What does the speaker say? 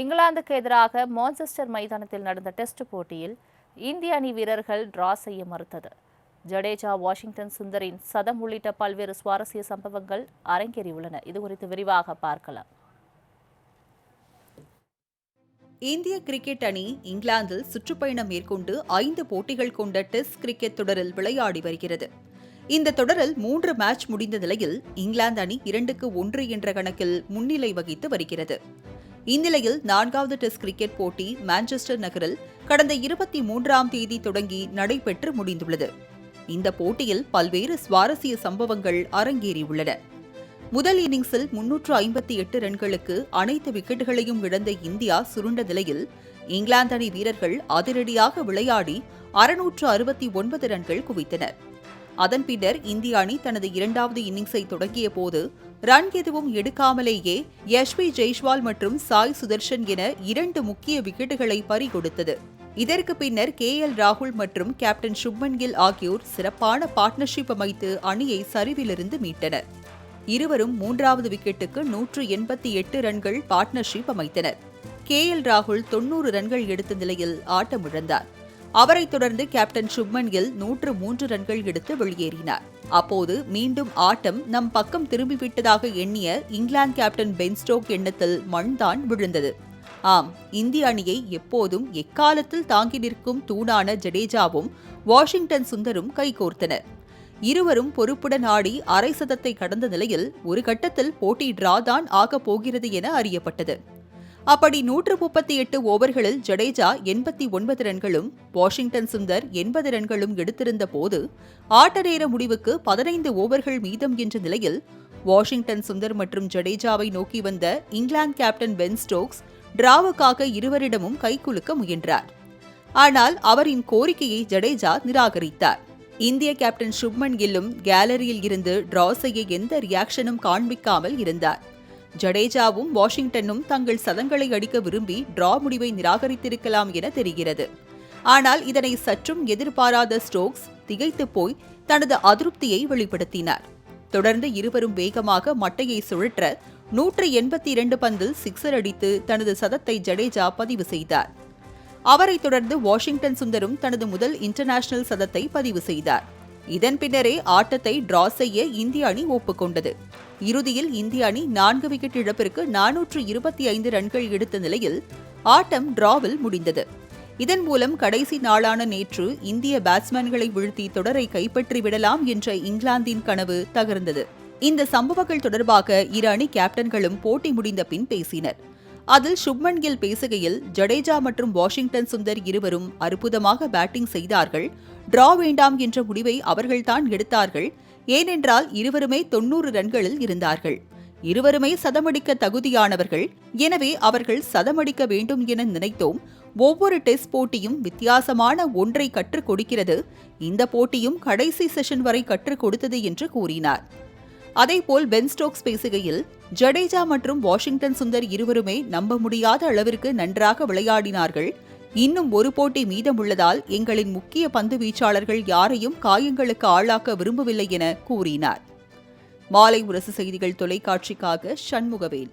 இங்கிலாந்துக்கு எதிராக மான்செஸ்டர் மைதானத்தில் நடந்த டெஸ்ட் போட்டியில் இந்திய அணி வீரர்கள் டிரா செய்ய மறுத்தது. ஜடேஜா வாஷிங்டன் சுந்தரின் சதம் உள்ளிட்ட பல்வேறு சுவாரஸ்ய சம்பவங்கள் அரங்கேறியுள்ளன. இது குறித்து விரிவாக பார்க்கலாம். இந்திய கிரிக்கெட் அணி இங்கிலாந்தில் சுற்றுப்பயணம் மேற்கொண்டு ஐந்து போட்டிகள் கொண்ட டெஸ்ட் கிரிக்கெட் தொடரில் விளையாடி வருகிறது. இந்த தொடரில் மூன்று மேட்ச் முடிந்த நிலையில் இங்கிலாந்து அணி இரண்டுக்கு ஒன்று என்ற கணக்கில் முன்னிலை வகித்து வருகிறது. இந்நிலையில் நான்காவது டெஸ்ட் கிரிக்கெட் போட்டி மான்செஸ்டர் நகரில் கடந்த இருபத்தி மூன்றாம் தேதி தொடங்கி நடைபெற்று முடிந்துள்ளது. இந்த போட்டியில் பல்வேறு சுவாரஸ்ய சம்பவங்கள் அரங்கேறியுள்ளன. முதல் இன்னிங்ஸில் முன்னூற்று ஐம்பத்தி எட்டு ரன்களுக்கு அனைத்து விக்கெட்டுகளையும் இழந்த இந்தியா சுருண்ட நிலையில் இங்கிலாந்து அணி வீரர்கள் அதிரடியாக விளையாடி அறுநூற்று அறுபத்தி ஒன்பது ரன்கள் குவித்தனர். அதன் பின்னர் இந்திய அணி தனது இரண்டாவது இன்னிங்ஸை தொடங்கிய போது ரன் எதுவும் எடுக்காமலேயே யஷ்வி ஜெய்ஷ்வால் மற்றும் சாய் சுதர்ஷன் என இரண்டு முக்கிய விக்கெட்டுகளை பறிகொடுத்தது. இதற்கு பின்னர் கே எல் ராகுல் மற்றும் கேப்டன் சுப்மன் கில் ஆகியோர் சிறப்பான பார்ட்னர்ஷிப் அமைத்து அணியை சரிவிலிருந்து மீட்டனர். இருவரும் மூன்றாவது விக்கெட்டுக்கு நூற்று எண்பத்தி எட்டு ரன்கள் பார்ட்னர்ஷிப் அமைத்தனர். கே எல் ராகுல் தொன்னூறு ரன்கள் எடுத்த நிலையில் ஆட்டமிழந்தார். அவரைத் தொடர்ந்து கேப்டன் சுப்மன் கில் நூற்று மூன்று ரன்கள் எடுத்து வெளியேறினார். அப்போது மீண்டும் ஆட்டம் நம் பக்கம் திரும்பிவிட்டதாக எண்ணிய இங்கிலாந்து கேப்டன் பென்ஸ்டோக் எண்ணத்தில் மண்தான் விழுந்தது. ஆம் இந்திய அணியை எப்போதும் எக்காலத்தில் தாங்கி நிற்கும் தூணான ஜடேஜாவும் வாஷிங்டன் சுந்தரும் கைகோர்த்தனர் இருவரும் பொறுப்புடன் ஆடி அரை சதத்தை கடந்த நிலையில் ஒரு கட்டத்தில் போட்டி டிரா தான் ஆகப் போகிறது என அறியப்பட்டது. அப்படி நூற்று முப்பத்தி எட்டு ஓவர்களில் ஜடேஜா எண்பத்தி ஒன்பது ரன்களும் வாஷிங்டன் சுந்தர் எண்பது ரன்களும் எடுத்திருந்த போது ஆட்ட நேர முடிவுக்கு பதினைந்து ஓவர்கள் மீதம் என்ற நிலையில் வாஷிங்டன் சுந்தர் மற்றும் ஜடேஜாவை நோக்கி வந்த இங்கிலாந்து கேப்டன் பென் ஸ்டோக்ஸ் டிராவுக்காக இருவரிடமும் கைகுலுக்க முயன்றார். ஆனால் அவரின் கோரிக்கையை ஜடேஜா நிராகரித்தார். இந்திய கேப்டன் சுப்மன் கில்லும் கேலரியில் இருந்து டிரா செய்ய எந்த ரியாக்ஷனும் காண்பிக்காமல் இருந்தார். ஜடேஜாவும் வாஷிங்டனும் தங்கள் சதங்களை அடிக்க விரும்பி டிரா முடிவை நிராகரித்திருக்கலாம் என தெரிகிறது. ஆனால் இதனை சற்றும் எதிர்பாராத ஸ்டோக்ஸ் திகைத்து போய் தனது அதிருப்தியை வெளிப்படுத்தினார். தொடர்ந்து இருவரும் வேகமாக மட்டையை சுழற்ற நூற்று எண்பத்தி இரண்டு பந்தில் சிக்ஸர் அடித்து தனது சதத்தை ஜடேஜா பதிவு செய்தார். அவரைத் தொடர்ந்து வாஷிங்டன் சுந்தரும் தனது முதல் இன்டர்நேஷனல் சதத்தை பதிவு செய்தார். இதன் பின்னரே ஆட்டத்தை டிரா செய்ய இந்திய அணி ஒப்புக்கொண்டது. இறுதியில் இந்திய அணி நான்கு விக்கெட் இழப்பிற்கு நானூற்று இருபத்தி ஐந்து ரன்கள் எடுத்த நிலையில் ஆட்டம் டிராவில் முடிந்தது. இதன் மூலம் கடைசி நாளான நேற்று இந்திய பேட்ஸ்மேன்களை வீழ்த்தி தொடரை கைப்பற்றி விடலாம் என்ற இங்கிலாந்தின் கனவு தகர்ந்தது. இந்த சம்பவங்கள் தொடர்பாக இரு அணி கேப்டன்களும் போட்டி முடிந்த பின் பேசினர். அதில் சுப்மன் கில் பேசுகையில் ஜடேஜா மற்றும் வாஷிங்டன் சுந்தர் இருவரும் அற்புதமாக பேட்டிங் செய்தார்கள். டிரா வேண்டாம் என்ற முடிவை அவர்கள்தான் எடுத்தார்கள். ஏனென்றால் இருவருமே தொன்னூறு ரன்களில் இருந்தார்கள். இருவருமே சதமடிக்க தகுதியானவர்கள். எனவே அவர்கள் சதமடிக்க வேண்டும் என நினைத்தோம். ஒவ்வொரு டெஸ்ட் போட்டியும் வித்தியாசமான ஒன்றை கற்றுக் கொடுக்கிறது. இந்த போட்டியும் கடைசி செஷன் வரை கற்றுக் கொடுத்தது என்று கூறினார். அதேபோல் பென் ஸ்டோக்ஸ் பேசுகையில் ஜடேஜா மற்றும் வாஷிங்டன் சுந்தர் இருவருமே நம்ப முடியாத அளவிற்கு நன்றாக விளையாடினார்கள். இன்னும் ஒரு போட்டி மீதமுள்ளதால் எங்களின் முக்கிய பந்து வீச்சாளர்கள் யாரையும் காயங்களுக்கு ஆளாக்க விரும்பவில்லை என கூறினார். மாலை முரசு செய்திகள் தொலைக்காட்சிக்காக சண்முகவேல்.